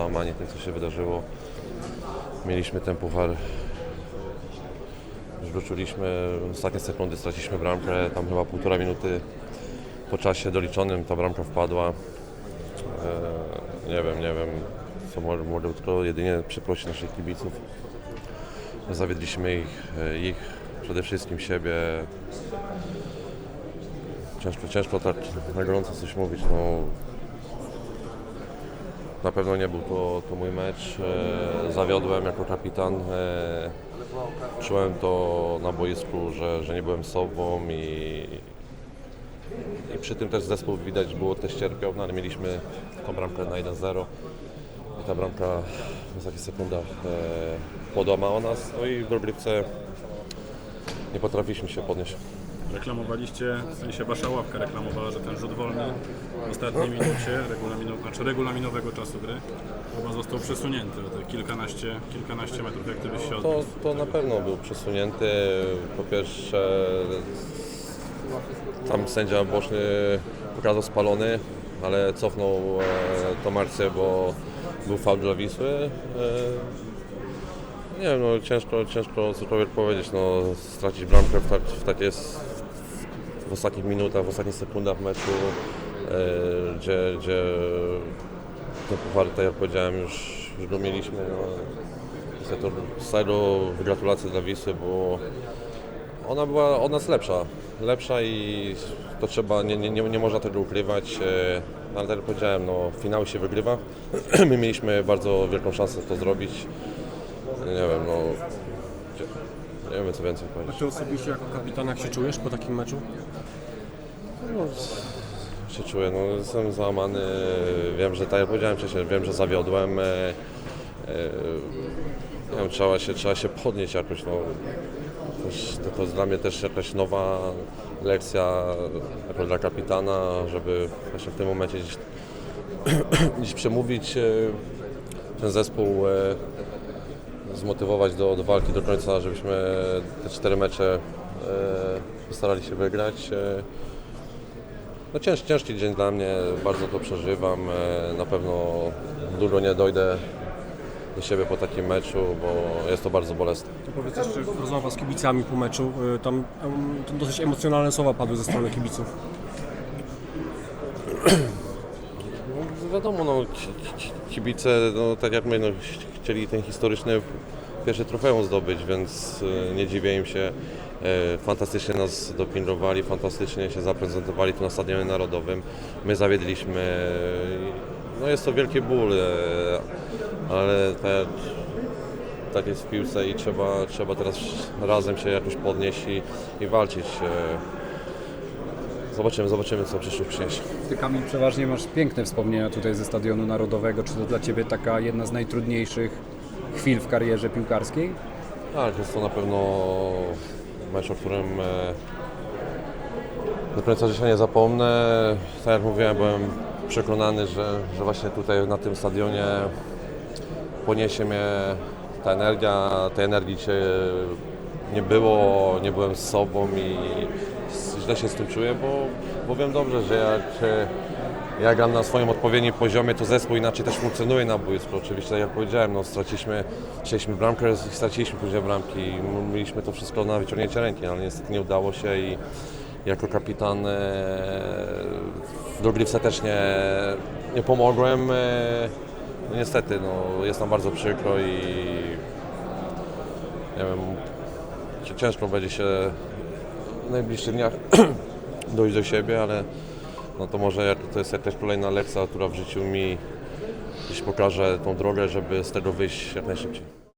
załamani tym, co się wydarzyło. Mieliśmy ten puchar, czuliśmy, ostatnie sekundy straciliśmy bramkę, tam chyba półtora minuty po czasie doliczonym ta bramka wpadła. E, nie wiem, nie wiem, co mogę tylko jedynie przeprosić naszych kibiców. Zawiedliśmy ich, e, ich przede wszystkim siebie. Ciężko, ciężko tak na gorąco coś mówić. No, na pewno nie był to, to mój mecz. E, zawiodłem jako kapitan. E, czułem to na boisku, że, że nie byłem sobą i, i przy tym też zespół widać było też cierpiał, no ale mieliśmy tą bramkę na 1-0 i ta bramka w ostatnich sekundach e, podłamała nas, no i w dogrywce nie potrafiliśmy się podnieść. Reklamowaliście, w sensie wasza ławka reklamowała, że ten rzut wolny w ostatniej minucie regulamino, znaczy regulaminowego czasu gry chyba został przesunięty o te kilkanaście, kilkanaście metrów, jak się To, odniósł. to na pewno był przesunięty. Po pierwsze, tam sędzia boczny pokazał spalony, ale cofnął e, akcję, bo był faul dla Wisły. E, nie wiem, no ciężko, ciężko cokolwiek powiedzieć. No, stracić bramkę w, tak, w takie s- w ostatnich minutach, w ostatnich sekundach meczu, e, gdzie, gdzie ten puchar, tak jak powiedziałem, już, już go mieliśmy. No, z tego- gratulacje dla Wisły, bo ona była od nas lepsza. Lepsza i to trzeba, nie, nie, nie, można tego ukrywać. e, Ale tak jak powiedziałem, no, finał się wygrywa. My mieliśmy bardzo wielką szansę to zrobić. Nie wiem, no. Nie wiem co więcej A powiedzieć. ty osobiście jako kapitan jak się czujesz po takim meczu? się czuję, no jestem załamany, wiem, że tak jak powiedziałem wcześniej, wiem, że zawiodłem. E, e, nie wiem, trzeba się, trzeba się podnieść jakoś, no. Też, to, to jest dla mnie też jakaś nowa lekcja jako dla kapitana, żeby właśnie w tym momencie gdzieś, gdzieś przemówić e, ten zespół, e, zmotywować do, do walki do końca, żebyśmy te cztery mecze e, postarali się wygrać. E, no cięż, ciężki dzień dla mnie, bardzo to przeżywam. E, Na pewno długo nie dojdę do siebie po takim meczu, bo jest to bardzo bolesne. To powiedz jeszcze rozmowa z kibicami po meczu. Tam to dosyć emocjonalne słowa padły ze strony kibiców. Wiadomo, no, kibice, no, tak jak my, no, ch- chcieli ten historyczny pierwszy trofeum zdobyć, więc e, nie dziwię im się. E, Fantastycznie nas dopingowali, fantastycznie się zaprezentowali tu na Stadionie Narodowym. My zawiedliśmy. No jest to wielki ból, e, ale tak, tak jest w piłce i trzeba, trzeba teraz razem się jakoś podnieść i, i walczyć. Zobaczymy, zobaczymy co przyszłość przyniesie. Ty Kamil przeważnie masz piękne wspomnienia tutaj ze Stadionu Narodowego. Czy to dla Ciebie taka jedna z najtrudniejszych chwil w karierze piłkarskiej? Tak, jest to na pewno mecz, o którym e, do końca życia nie zapomnę. Tak jak mówiłem, byłem przekonany, że, że właśnie tutaj na tym stadionie poniesie mnie ta energia. Tej energii dzisiaj nie było, nie byłem z sobą i źle się z tym czuję, bo, bo wiem dobrze, że jak e, ja gram na swoim odpowiednim poziomie, to zespół inaczej też funkcjonuje na boisku. Oczywiście, jak powiedziałem, no, straciliśmy, straciliśmy bramkę straciliśmy później bramki. Mieliśmy to wszystko na wyciągnięcie ręki, ale niestety nie udało się i jako kapitan e, w dogrywce też nie, nie pomogłem. E, no, niestety, no, jest nam bardzo przykro i nie wiem, ci- ciężko będzie się w najbliższych dniach dojść do siebie, ale no to może to jest jakaś kolejna lekcja, która w życiu mi gdzieś pokaże tą drogę, żeby z tego wyjść jak najszybciej.